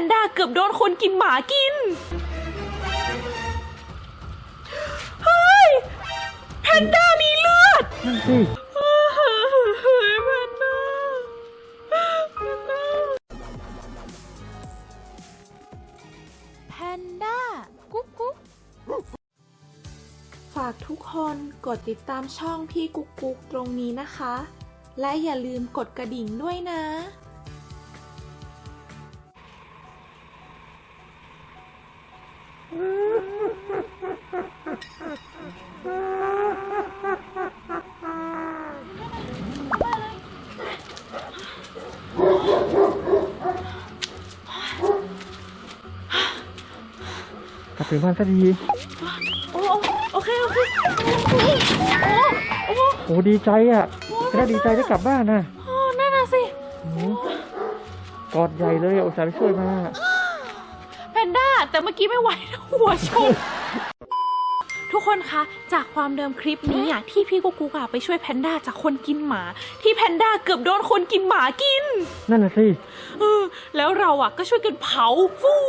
นด้าเกือบโดนคนกินหมากิน เฮ้ย แพนด้ามีเลือดเฮ้ยแพนด้าแพนด้าแพนด้ากุ๊กกุ๊กฝากทุกคนกดติดตามช่องพี่กุ๊กกุ๊กตรงนี้นะคะ และอย่าลืมกดกระดิ่งด้วยนะ ถึงบ้านสักทีโอ้โอเคโอเคโอ้โอ้โอ้โอ้ดีใจอะแค่ดีใจได้กลับบ้านนะโอ้นั่นน่ะสิโอ้กอดใหญ่เลยอะอุตส่าห์ไปช่วยมาแพนด้าแต่เมื่อกี้ไม่ไหวนะหัวชนทุก คนคะ จากความเดิมคลิปนี้อะที่พี่กุ๊กกุ๊กอะไปช่วยแพนด้าจากคนกินหมา ที่แพนด้าเกือบโดนคนกินหมากิน นั่นน่ะสิ เออแล้วเราอะก็ช่วยกันเผาฟู่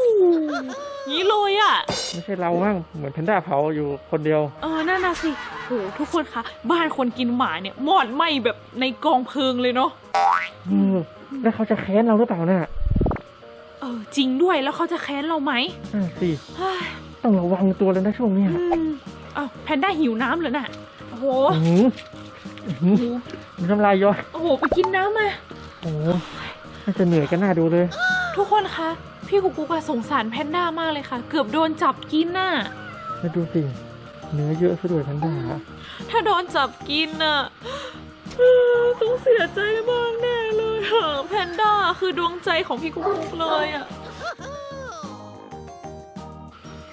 นี้เลยอะ ไม่ใช่เรามั้งเหมือนแพนด้าเผาอยู่คนเดียว เออนั่นน่ะสิโหทุกคนคะ บ้านคนกินหมาเนี่ยมอดไหม้แบบในกองเพลิงเลยเนาะเออแล้วเขาจะแค้นเราหรือเปล่าน่ะเออจริงด้วยแล้วเขาจะแค้นเราไหมนั่นสิเฮ้ยต้องระวังตัวเลยนะช่วงเนี้ย อืม อ้าวแพนด้าหิวน้ำเหรอน่ะโอ้โหอื้อหืออื้อหือโอ้โหมีน้ำลายย้อยโอ้โหไปกินน้ำมา โอ้โหน่าจะเหนื่อยกันหน้าดูเลยทุกคนคะพี่กุ๊กกุ๊กอะสงสารแพนด้ามากเลยค่ะ เกือบโดนจับกินน่ะแล้วดูสิเนื้อเยอะซะด้วยแพนด้าถ้าโดนจับกินน่ะเออต้องเสียใจมากแน่เลยอะแพนด้าคือดวงใจของพี่กุ๊กกุ๊กเลยอะ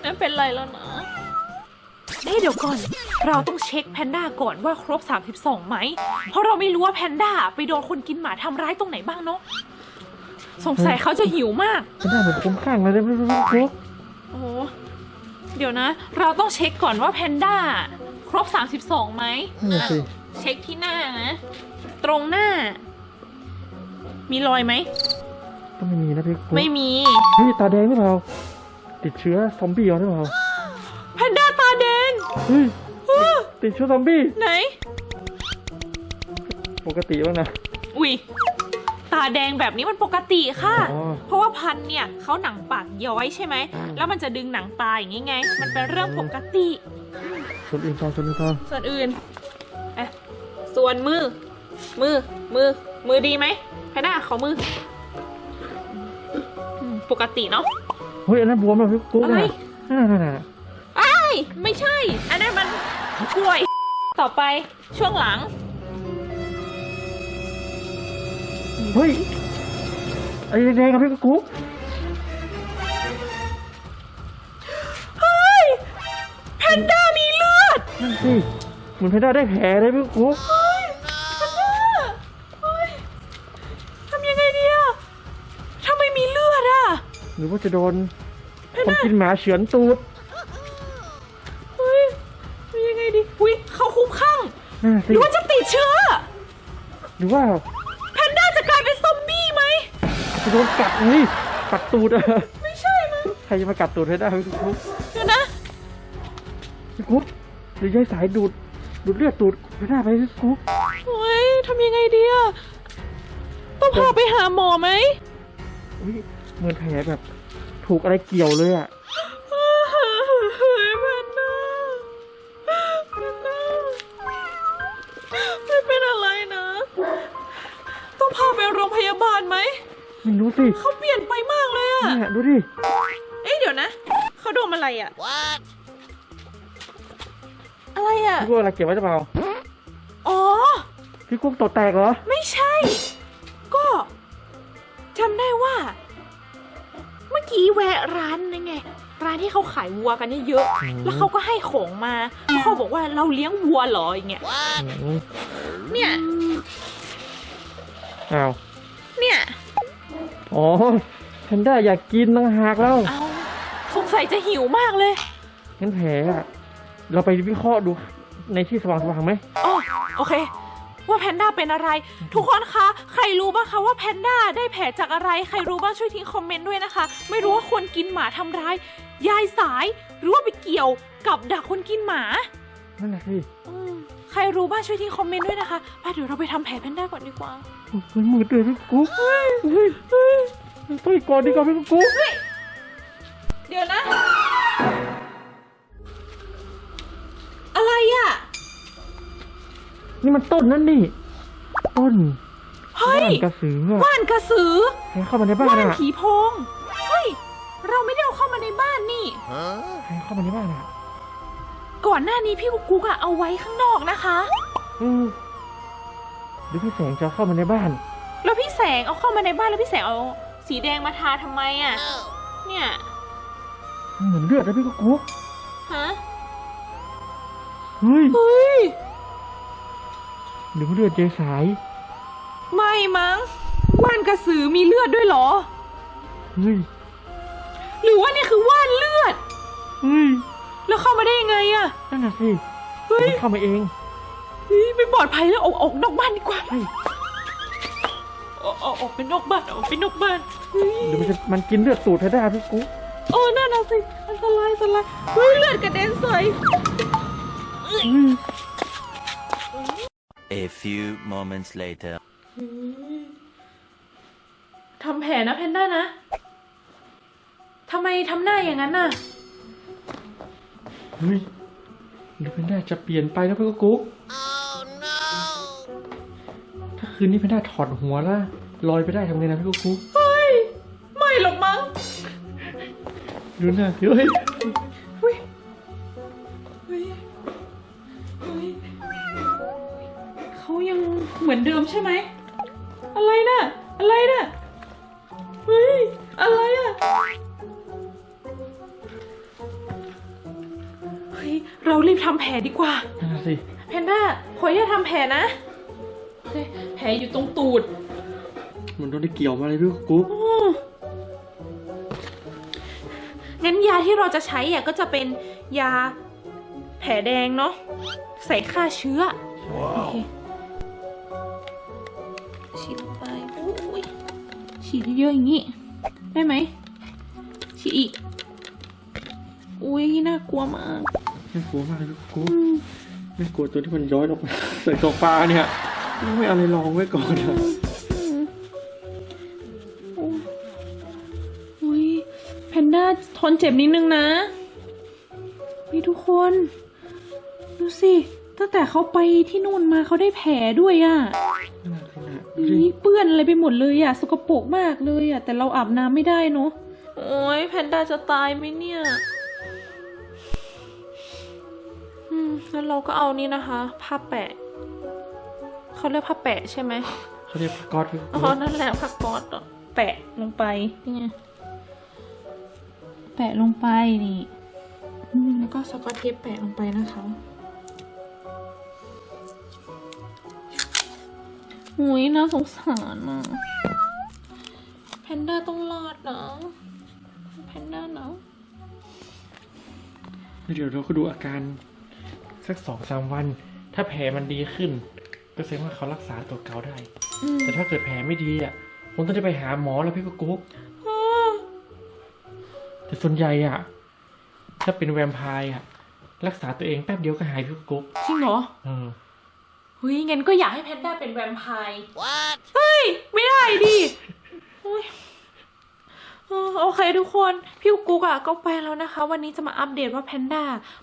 นั่นเป็นไรแล้วนะ เอ๊ะเดี๋ยวก่อน เราต้องเช็คแพนด้าก่อนว่าครบ 32ไหม เพราะเราไม่รู้ว่าแพนด้าไปโดนคนกินหมาทำร้ายตรงไหนบ้างเนาะ สงสัยเขาจะหิวมากแพนด้าเหมือนคุ้มข้างเลยนะพี่กุ๊กโอ้โหเดี๋ยวนะ เราต้องเช็คก่อนว่าแพนด้าครบ 32ไหมนั่นน่ะสิอะเช็คที่หน้านะ ตรงหน้า มีรอยไหม ก็ไม่มีนะพี่กุ๊กไม่มี เฮ้ยตาแดงหรือเปล่าติดเชื้อซอมบี้หรือเปล่า เฮ้ยเออติดเชื้อซอมบี้ ไหน ปกติบ้างนะ อุ้ยตาแดงแบบนี้มันปกติค่ะ อ๋อ เพราะว่าพันธุ์เนี่ยเขาหนังปากย้อยใช่ไหม แล้วมันจะดึงหนังตาอย่างงี้ไง มันเป็นเรื่องปกติส่วนอื่นต่อส่วนอื่นต่อส่วนอื่นเอะส่วนมือ มือ มือ มือดีไหมแพนด้าขอมืออืมปกติเนาะ เฮ้ยอันนั้นบวมแล้วพี่กุ๊กอะไร น่ะนั่นน่ะอ้าย ไม่ใช่ อันนั้นมันกล้วย ต่อไปช่วงหลัง เฮ้ย ไอ้แดงๆกับพี่กุ๊กเฮ้ยแพนด้ามีเลือดนั่นสิเหมือนแพนด้าได้แผลเลยพี่กุ๊กเฮ้ยแพนด้าเฮ้ยทำยังไงดีอะทำไมมีเลือดอะหรือว่าจะโดนคนกินหมาเฉือนตูด นั่นหสิรือว่าจะติดเชื้อ หรือว่าแพนด้าจะกลายเป็นซอมบี้ไหม จะโดนกัดนี่กัดตูดอะไม่ใช่มั้งใครจะมากัดตูดให้ได้พี่กุ๊กเดี๋ยวนะ พี่กุ๊กหรือยายสายดูดดูดเลือดตูดแพนด้าไปพี่กุ๊กเฮ้ยทำยังไงดีอะต้องพาไปหาหมอไหม อุ้ยเหมือนแผลแบบ ถูกอะไรเกี่ยวเลยอะ สิเขาเปลี่ยนไปมากเลยอะเนี่ยดูดิ เอ๊ะเดี๋ยวนะ เขาโดนอะไรอะอะไรอะพี่กุ๊กอะไรเกี่ยวไว้หรือเปล่าอ๋อ พี่กุ๊กตดแตกเหรอ ไม่ใช่ ก็จำได้ว่า เมื่อกี้แวะร้านนั่นไง ร้านที่เขาขายวัวกันเยอะอืม ๆแล้วเขาก็ให้ของมาแล้วเขาบอกว่าเราเลี้ยงวัวเหรออย่างเงี้ยอืมเนี่ย อ้าวเนี่ย อ๋อแพนด้าอยากกินตั้งหากแล้วเอาสงสัยจะหิวมากเลยงั้นแผลอะเราไปวิเคราะห์ดูในที่สว่างๆไหมอ๋อโอเค ว่าแพนด้าเป็นอะไร ทุกคนคะ ใครรู้บ้างคะว่าแพนด้าได้แผลจากอะไร ใครรู้บ้างช่วยทิ้งคอมเมนต์ด้วยนะคะ ไม่รู้ว่าคนกินหมาทำร้าย ยายสาย หรือว่าไปเกี่ยวกับดักคนกินหมา นั่นแหละสิอืมใครรู้บ้างช่วยทิ้งคอมเมนต์ด้วยนะคะไปเดี๋ยวเราไปทำแผลแพนด้าก่อนดีกว่า มันมืดเลยพี่กุ๊กเฮ้ย เฮ้ยเฮ้ยไปก่อนดีกว่าพี่กุ๊กเดี๋ยวนะ อะไรอะนี่มันต้นนั่นนี่ ต้นเฮ้ยบ้านกระสืออะว่านกระสือใครเข้ามาในบ้านว่านอะผีโพง เฮ้ย เราไม่ได้เอาเข้ามาในบ้านนี่ใครเข้ามาในบ้านอะก่อนหน้านี้พี่กุ๊กกุ๊กอะเอาไว้ข้างนอกนะคะ เออหรือพี่แสงจะเข้ามาในบ้าน แล้วพี่แสงเอาเข้ามาในบ้านแล้วพี่แสงเอา สีแดงมาทาทำไมอะเนี่ย เหมือนเลือดนะพี่กุ๊กฮะ เฮ้ยเฮ้ย หรือว่าเลือดเจสาย ไม่มั้ง ว่านกระสือมีเลือดด้วยเหรอ เฮ้ย หรือว่านี่คือว่านเลือด เฮ้ย แล้วเข้ามาได้ยังไงอะนั่นน่ะสิเฮ้ย มันเข้ามาเอง เฮ้ยไม่ปลอดภัยแล้วออกออกนอกบ้านดีกว่า เฮ้ย ออกออกออกไปนอกบ้านออกไปนอกบ้าน เฮ้ยเดี๋ยวมันจะมันกินเลือดตูดเธอได้พี่กุ๊กโอ้นั่นน่ะสิอันตรายอันตรายเฮ้ยเลือดกระเด็นใส่เฮ้ย A few moments later. ทำแผลนะเพนด้านะ ทำไมทำหน้าอย่างนั้นน่ะ เฮ้ยหรือเพนด้าจะเปลี่ยนไปแล้วพี่กุ๊กถ้าคืนนี้เพนด้าถอดหัวแล้วลอยไปได้ทำไงนะพี่กุ๊ก ดูหน้าเฮ้ยเฮ้ยเฮ้ยเฮ้ยเขายังเหมือนเดิมใช่ไหม อะไรน่ะ อะไรน่ะ เฮ้ย อะไรอะ เฮ้ย เรารีบทำแผลดีกว่า นั่นนะสิแพนด้าขออย่าตทำแผลนะเฮ้ยแผลอยู่ตรงตูด มันโดนได้เกี่ยวมาเลยพี่กุ๊ก ยาที่เราจะใช้อะก็จะเป็นยาแผลแดงเนาะใส่ฆ่าเชื้อโอเคฉีดลงไปอุ้ยฉีดเยอะๆอย่างนี้ ได้ไหมฉีดอีก อุ้ยน่ากลัวมากไม่กลัวมากเลยพี่กุ๊กไม่กลัวตัวที่มันย้อยออกมาใส่โซฟาเนี่ยไม่เอาอะไรลองไว้ก่อนอะ ด้าทนเจ็บนิดนึงนะ นี่ทุกคน ดูสิ ตั้งแต่เขาไปที่นู่นมาเขาได้แผลด้วยอะ่ะนั่นน่ะสินะดูดินี่เปื้อนอะไรไปหมดเลยอะ่ะ สกปรกมากเลยอะ่ะ แต่เราอาบน้ำไม่ได้เนาะ โอ้ยแพนด้าจะตายไหมเนี่ย อืมแล้วเราก็เอานี่นะคะ ผ้าแปะ เขาเรียกผ้าแปะใช่ไหม เขาเรียกก๊อตพี่อ๋กุ๊อกนั่นแหละผักก๊อตอะแปะลงไปนี่ไง แปะลงไปนี่อืมแล้วก็สกอตเทปแปะลงไปนะคะหุยน่าสงสารอะแพนด้าต้องรอดนะแพนด้านะเดี๋ยวเราก็ดูอาการสักสองสามวัน ถ้าแผลมันดีขึ้น ก็แสดงว่าเขารักษาตัวเก่าได้อืมแต่ถ้าเกิดแผลไม่ดีอะผมต้องได้ไปหาหมอแล้วพี่กุ๊กอ่า แต่ส่วนใหญ่อะ ถ้าเป็นแวมไพร์อะ รักษาตัวเองแป๊บเดียวก็หายพี่กุ๊กจริงเหรอเออเฮ้ยงั้นก็อยากให้แพนด้าเป็นแวมไพร์เฮ้ย ไม่ได้ดิเฮ้ยเออโอเคทุกคน พี่กุ๊กอะก็ไปแล้วนะคะ วันนี้จะมาอัปเดตว่าแพนด้า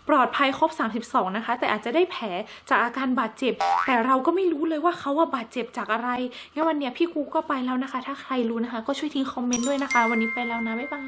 ปลอดภัยครบ 32 นะคะ แต่อาจจะได้แผลจากอาการบาดเจ็บ แต่เราก็ไม่รู้เลยว่าเขาว่าบาดเจ็บจากอะไรงั้นวันเนี้ยพี่กุ๊กก็ไปแล้วนะคะ ถ้าใครรู้นะคะ ก็ช่วยทิ้งคอมเมนต์ด้วยนะคะ วันนี้ไปแล้วนะบ๊ายบาย